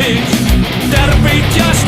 жить, терпить тяжко.